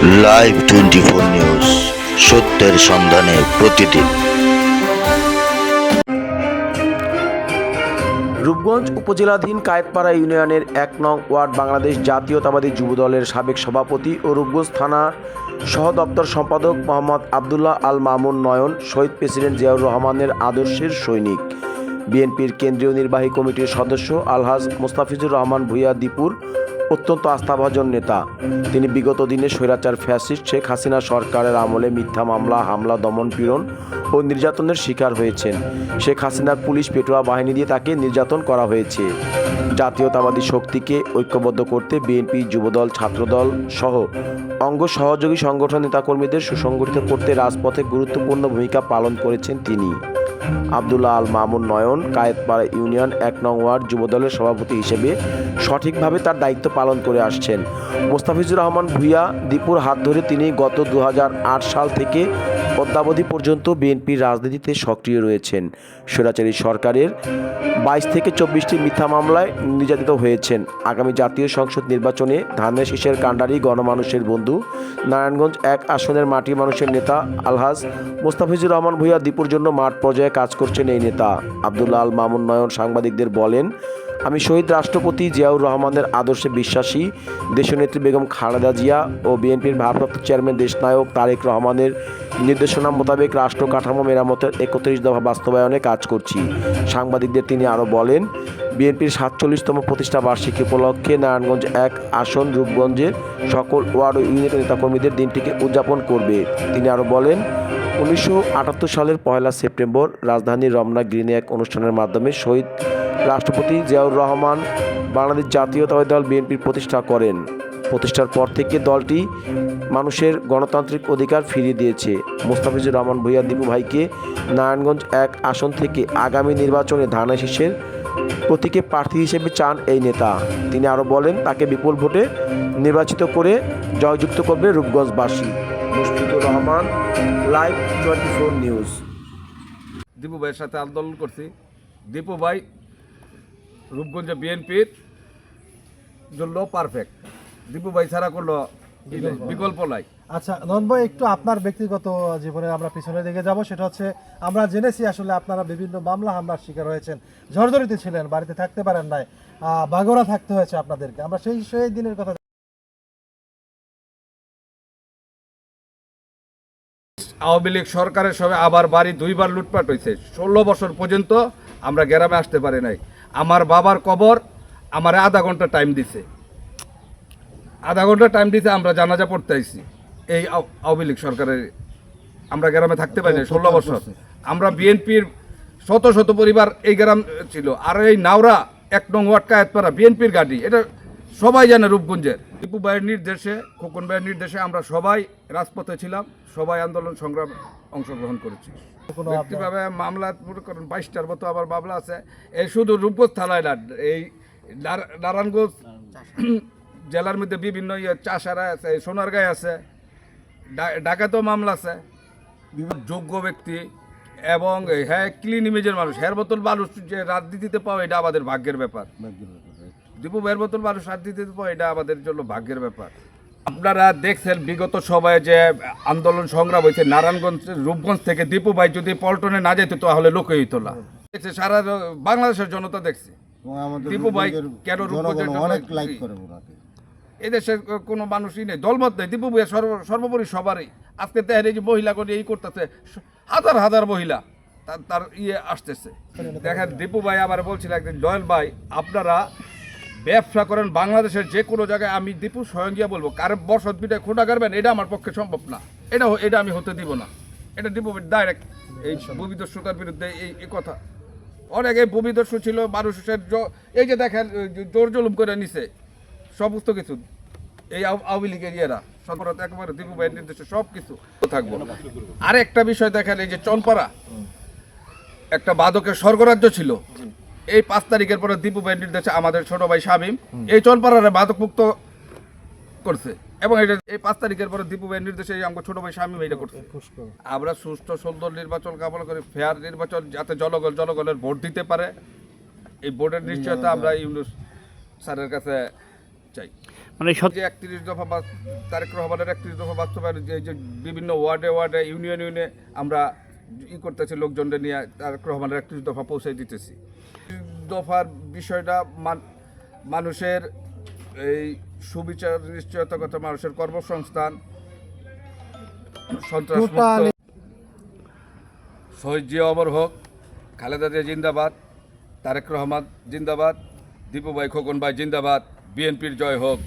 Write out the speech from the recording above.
Live twenty four news সত্যের সন্ধানে প্রতিদিন। রূপগঞ্জ উপজেলাধীন কায়েতপাড়া ইউনিয়নের এক নং ওয়ার্ড বাংলাদেশ জাতীয়তাবাদী যুবদলের সাবেক সভাপতি ও রূপগঞ্জ থানার সহ দপ্তর সম্পাদক মোহাম্মদ আবদুল্লাহ আল মামুন নয়ন, শহীদ প্রেসিডেন্ট জিয়াউর রহমানের আদর্শের সৈনিক। বিএনপির কেন্দ্রীয় নির্বাহী কমিটির সদস্য আলহাজ মোস্তাফিজুর রহমান ভূঁইয়া দীপুর অত্যন্ত আস্থাভাজন নেতা। তিনি বিগত দিনে স্বৈরাচার ফ্যাসিস্ট শেখ হাসিনা সরকারের আমলে মিথ্যা মামলা, হামলা, দমন পীড়ন ও নির্যাতনের শিকার হয়েছেন। শেখ হাসিনার পুলিশ পেটোয়া বাহিনী দিয়ে তাকে নির্যাতন করা হয়েছে। জাতীয়তাবাদী শক্তিকে ঐক্যবদ্ধ করতে বিএনপি, যুবদল, ছাত্রদল সহ অঙ্গ সহযোগী সংগঠন নেতাকর্মীদের সুসংগঠিত করতে রাজপথে গুরুত্বপূর্ণ ভূমিকা পালন করেছেন তিনি। আবদুল্লাহ আল মামুন নয়ন, কায়েতপাড়া ইউনিয়ন এক নং ওয়ার্ড যুবদলের সভাপতি হিসেবে সঠিকভাবে তার দায়িত্ব পালন করে আসছেন। মোস্তাফিজুর রহমান ভূঁইয়া, দীপুর হাত ধরে তিনি গত দু হাজার আট সাল থেকে অদ্যাবধি পর্যন্ত বিএনপির রাজনীতিতে সক্রিয় রয়েছেন। স্বৈরাচারী সরকারের বাইশ থেকে চব্বিশটি মিথ্যা মামলায় নির্যাতিত হয়েছেন। আগামী জাতীয় সংসদ নির্বাচনে ধানের শীষের কাণ্ডারি গণমানুষের বন্ধু, নারায়ণগঞ্জ এক আসনের মাটি মানুষের নেতা আলহাজ মোস্তাফিজুর রহমান ভূঁইয়া দীপুর জন্য মাঠ পর্যায়ে কাজ করছেন এই নেতা। আবদুল্লাহ আল মামুন নয়ন সাংবাদিকদের বলেন আমি শহীদ রাষ্ট্রপতি জিয়াউর রহমানের আদর্শে বিশ্বাসী দেশনেত্রী বেগম খালেদা জিয়া ও বিএনপির ভারপ্রাপ্ত চেয়ারম্যান দেশনায়ক তারেক রহমানের নির্দেশনা মোতাবেক রাষ্ট্র কাঠামো মেরামতের একত্রিশ দফা বাস্তবায়নে কাজ করছি। সাংবাদিকদের তিনি আরও বলেন, বিএনপির সাতচল্লিশতম প্রতিষ্ঠা বার্ষিকী উপলক্ষে নারায়ণগঞ্জ এক আসন রূপগঞ্জের সকল ওয়ার্ড ও ইউনিটের নেতাকর্মীদের দিনটিকে উদযাপন করবে। তিনি আরও বলেন উনিশশো আটাত্তর সালের পয়লা সেপ্টেম্বর রাজধানীর রমনা গ্রিনে এক অনুষ্ঠানের মাধ্যমে শহীদ রাষ্ট্রপতি জিয়াউর রহমান বাংলাদেশ জাতীয়তাবাদী দল বিএনপির প্রতিষ্ঠা করেন। প্রতিষ্ঠার পর থেকে দলটি মানুষের গণতান্ত্রিক অধিকার ফিরিয়ে দিয়েছে। মোস্তাফিজুর রহমান ভূঁইয়া দীপু ভাইকে নারায়ণগঞ্জ এক আসন থেকে আগামী নির্বাচনে ধানা শীষের প্রতীকে প্রার্থী হিসেবে চান এই নেতা। তিনি আরও বলেন, তাকে বিপুল ভোটে নির্বাচিত করে জয়যুক্ত করবে রূপগঞ্জবাসী। Mushfiqur Rahman live twenty four news Dipu ভাইয়ের সাথে আন্দোলন করছি। দীপু ভাই রূপগঞ্জে বিএনপির জন্য পারফেক্ট দীপু ভাই ছাড়া করল বিকল্প নাই। আচ্ছা নন ভাই একটু আপনার ব্যক্তিগত জীবনে আমরা পিছনে দিকে যাব। সেটা হচ্ছে আমরা জেনেছি আসলে আপনারা বিভিন্ন মামলা হামলার শিকার হয়েছেন। ঝড়ঝড়িতে ছিলেন বাড়িতে থাকতে পারেন নাই। বাগোরা থাকতে হয়েছে আপনাদেরকে। আমরা সেই সেই দিনের কথা আওয়ামী লীগ সরকারের সবে আবার বাড়ি দুইবার লুটপাট হয়েছে ষোলো বছর পর্যন্ত আমরা গ্রামে আসতে পারি নাই। আমার বাবার কবর আমার আধা ঘণ্টা টাইম দিছে। আধা ঘণ্টা টাইম দিতে আমরা জানাজা পড়তে আইছি। এই আও- আওয়ামী লীগ সরকারের আমরা গ্রামে থাকতে পারি না ষোলো বছর। আমরা বিএনপির শত শত পরিবার এই গ্রাম ছিল। আর এই নাওরা এক নং ওয়ার্ড কায়েতপাড়া বিএনপির গাড়ি। এটা সবাই জানে রূপগঞ্জের। টিপু ভাইয়ের নির্দেশে খোকন ভাইয়ের নির্দেশে আমরা সবাই রাজপথে ছিলাম সবাই আন্দোলন সংগ্রাম অংশগ্রহণ করেছি। ব্যক্তিভাবে মামলা করেন বাইশটার মতো আবার মামলা আছে। এই শুধু রূপগঞ্জ থানায় না এই নার- নারায়ণগঞ্জ জেলার মধ্যে বিভিন্ন ইয়ে চাষারা আছে সোনারগাঁয় আছে ডাকাতেও মামলা আছে। যোগ্য ব্যক্তি এবং হ্যাঁ ক্লিন ইমেজের মানুষ। হের বোতল মানুষ যে রাজনীতিতে পাওয়া এটা আমাদের ভাগ্যের ব্যাপার। দীপু হের বোতল মানুষ রাজনীতিতে পাওয়া এটা আমাদের জন্য ভাগ্যের ব্যাপার। আপনারা দেখছেন বিগত সময়ে যে আন্দোলন সংগ্রাম হয়েছে নারায়ণগঞ্জ রূপগঞ্জ থেকে দীপু ভাই যদি পল্টনে না যেত তাহলে লোকে হইতো না। দেখছে সারা বাংলাদেশের জনতা দেখছে। দীপু ভাই কেন রূপগঞ্জের অনেক লাইক করে এদেশের কোনো মানুষই নেই দলমত নেই। দীপু সর্ব- সর্বোপরি সবারই। আজকে দেখেন এই যে মহিলা করে এই করতেছে হাজার হাজার মহিলা তার তার ইয়ে আসতেছে। দেখেন দীপু ভাই আবার বলছিল একদিন জয়েল ভাই আপনারা ব্যবসা করেন বাংলাদেশের যে কোনো জায়গায় আমি দীপু স্বয়ং গিয়ে বলব কার বসত পিঠায় খোটা করবেন এটা আমার পক্ষে সম্ভব না। এটা এটা আমি হতে দিব না। এটা দীপু ডাইরেক্ট এই ভূমিদস্যুতার বিরুদ্ধে এই এই কথা। অনেক এই ভূমিদস্যু ছিল মানুষের এই যে দেখেন জোর জুলুম করে নিছে সমস্ত কিছু। এই আও- আওয়ামী লীগের ইয়েরা সর্বরত একেবারে দীপু ভাইয়ের নির্দেশে সব কিছু থাকব আর একটা বিষয় দেখেন এই যে চনপাড়া একটা বাদকের স্বর্গরাজ্য ছিল। এই পাঁচ তারিখের পরে দীপু ভাইয়ের নির্দেশে আমাদের ছোট ভাই শামীম এই চনপাড়ারে বাদক মুক্ত করছে। এবং এটা এই পাঁচ তারিখের পরে দীপু ভাইয়ের নির্দেশে এই আমার ছোট ভাই শামীম এটা করছে। আমরা সুষ্ঠু সুন্দর নির্বাচন কামনা করি ফেয়ার নির্বাচন যাতে জনগণ জনগণের ভোট দিতে পারে। এই ভোটের নিশ্চয়তা আমরা ইউনুস স্যারের কাছে চাই। মানে যে একত্রিশ দফা বা তারেক রহমানের একত্রিশ দফা বাস্তবায়ন যে যে বিভিন্ন ওয়ার্ডে ওয়ার্ডে ইউনিয়ন ইউনিয়নে আমরা ই করতেছি লোকজনদের নিয়ে তারেক রহমানের একত্রিশ দফা পৌঁছে দিতেছি। দফার বিষয়টা মানুষের এই সুবিচার নিশ্চয়তা কথা মানুষের কর্মসংস্থান সন্ত্রাস শহীদ জিয়া অমর হোক খালেদা জিয়া জিন্দাবাদ তারেক রহমান জিন্দাবাদ দীপু ভাই খোকন ভাই জিন্দাবাদ বিএনপির জয় হোক।